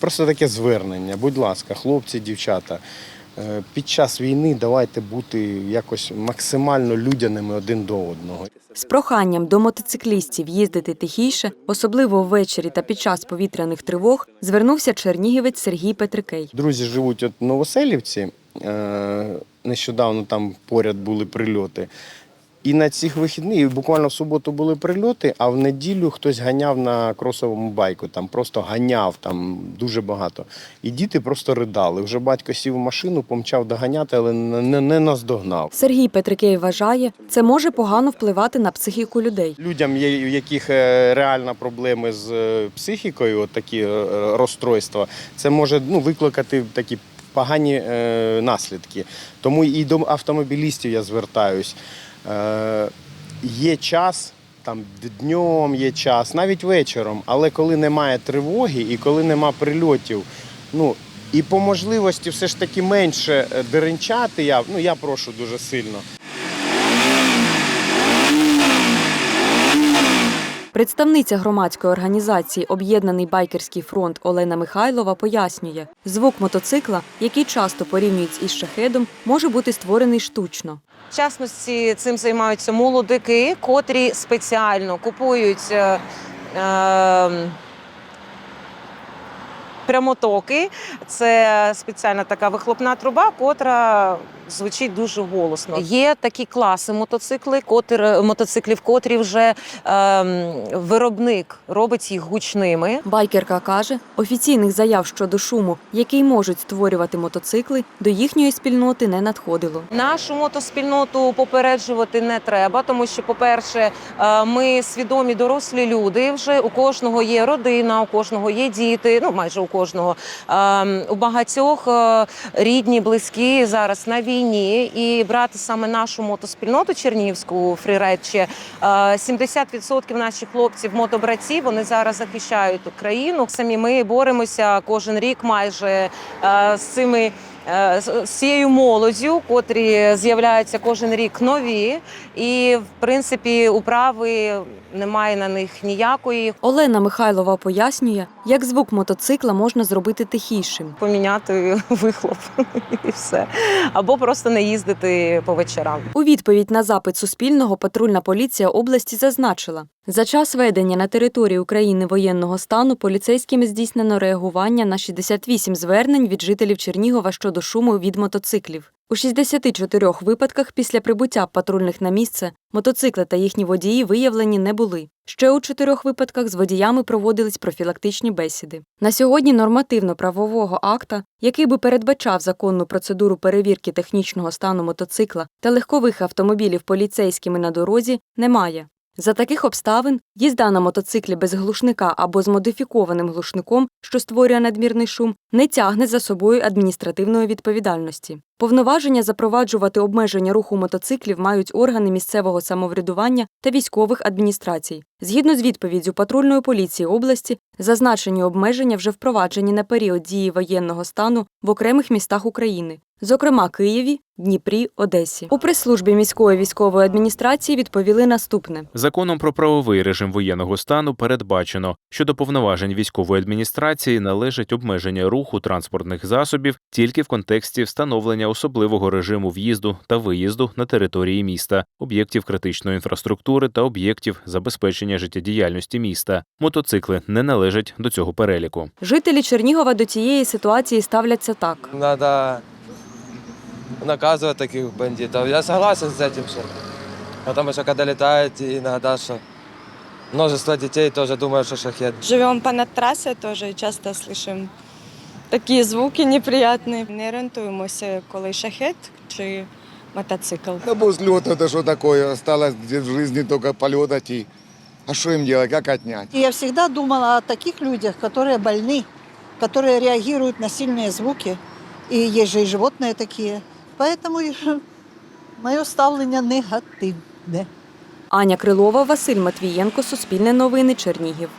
Просто таке звернення. Будь ласка, хлопці, дівчата. е, Під час війни давайте бути якось максимально людяними один до одного. З проханням до мотоциклістів їздити тихіше, особливо ввечері та під час повітряних тривог, звернувся чернігівець Сергій Петрикей. Друзі живуть от Новоселівці. е, Нещодавно там поряд були прильоти. І на цих вихідних, буквально в суботу були прильоти, а в неділю хтось ганяв на кросовому байку, там просто ганяв там дуже багато. І діти просто ридали. Вже батько сів в машину, помчав доганяти, але не, не наздогнав. Сергій Петрикей вважає, це може погано впливати на психіку людей. Людям, у яких е, реально проблеми з е, психікою, от такі е, розстройства, це може ну, викликати такі погані е, наслідки. Тому і до автомобілістів я звертаюсь. Е, є час. Там днем є час, навіть вечором, але коли немає тривоги і коли нема прильотів, ну і по можливості все ж таки менше е, деренчати, я, ну, я прошу дуже сильно. Представниця громадської організації Об'єднаний байкерський фронт Олена Михайлова пояснює, звук мотоцикла, який часто порівнюють із шахедом, може бути створений штучно. В частності цим займаються молодики, котрі спеціально купують е, е, прямотоки. Це спеціальна така вихлопна труба, котра звучить дуже голосно. Є такі класи мотоцикли, котр, мотоциклів, котрі вже е, виробник робить їх гучними. Байкерка каже, офіційних заяв щодо шуму, який можуть створювати мотоцикли, до їхньої спільноти не надходило. Нашу мотоспільноту попереджувати не треба, тому що, по-перше, е, ми свідомі дорослі люди. Вже у кожного є родина, у кожного є діти. Ну майже у кожного Е, у багатьох е, рідні, близькі зараз на війні. І брати саме нашу мотоспільноту Чернігівську ще е, 70% наших хлопців, мотобратів, вони зараз захищають Україну. Самі ми боремося кожен рік майже е, з цими з з цією молоддю, котрі з'являються кожен рік нові, і в принципі управи немає на них ніякої. Олена Михайлова пояснює, як звук мотоцикла можна зробити тихішим. Поміняти вихлоп і все, або просто не їздити по вечорам. У відповідь на запит Суспільного патрульна поліція області зазначила, за час ведення на території України воєнного стану поліцейськими здійснено реагування на 68 звернень від жителів Чернігова щодо шуму від мотоциклів. У 64 випадках після прибуття патрульних на місце мотоцикли та їхні водії виявлені не були. Ще у чотирьох випадках з водіями проводились профілактичні бесіди. На сьогодні нормативно-правового акта, який би передбачав законну процедуру перевірки технічного стану мотоцикла та легкових автомобілів поліцейськими на дорозі, немає. За таких обставин їзда на мотоциклі без глушника або з модифікованим глушником, що створює надмірний шум, не тягне за собою адміністративної відповідальності. Повноваження запроваджувати обмеження руху мотоциклів мають органи місцевого самоврядування та військових адміністрацій. Згідно з відповіддю патрульної поліції області, зазначені обмеження вже впроваджені на період дії воєнного стану в окремих містах України, зокрема Києві, Дніпрі, Одесі. У прес-службі міської військової адміністрації відповіли наступне. Законом про правовий режим воєнного стану передбачено, що до повноважень військової адміністрації належить обмеження руху транспортних засобів тільки в контексті встановлення особливого режиму в'їзду та виїзду на території міста, об'єктів критичної інфраструктури та об'єктів забезпечення життєдіяльності міста. Мотоцикли не належать до цього переліку. Жителі Чернігова до цієї ситуації ставляться так. Надо наказывать таких бандитов. Я согласен с этим все. Потому что когда летает, иногда что множество детей тоже думают, что шахет. Живем понад трассой тоже і часто слышим такі звуки неприятні. Не орієнтуємося, коли шахет чи мотоцикл. Да бо взлет это что такое? Осталось в жизни только полет идти. А что им делать? Как отнять? И Я всегда думала о таких людях, которые больны, которые реагируют на сильные звуки. И есть же и животные такие. Поэтому мое ставлення негативне. Аня Крилова, Василь Матвієнко, Суспільне новини, Чернігів.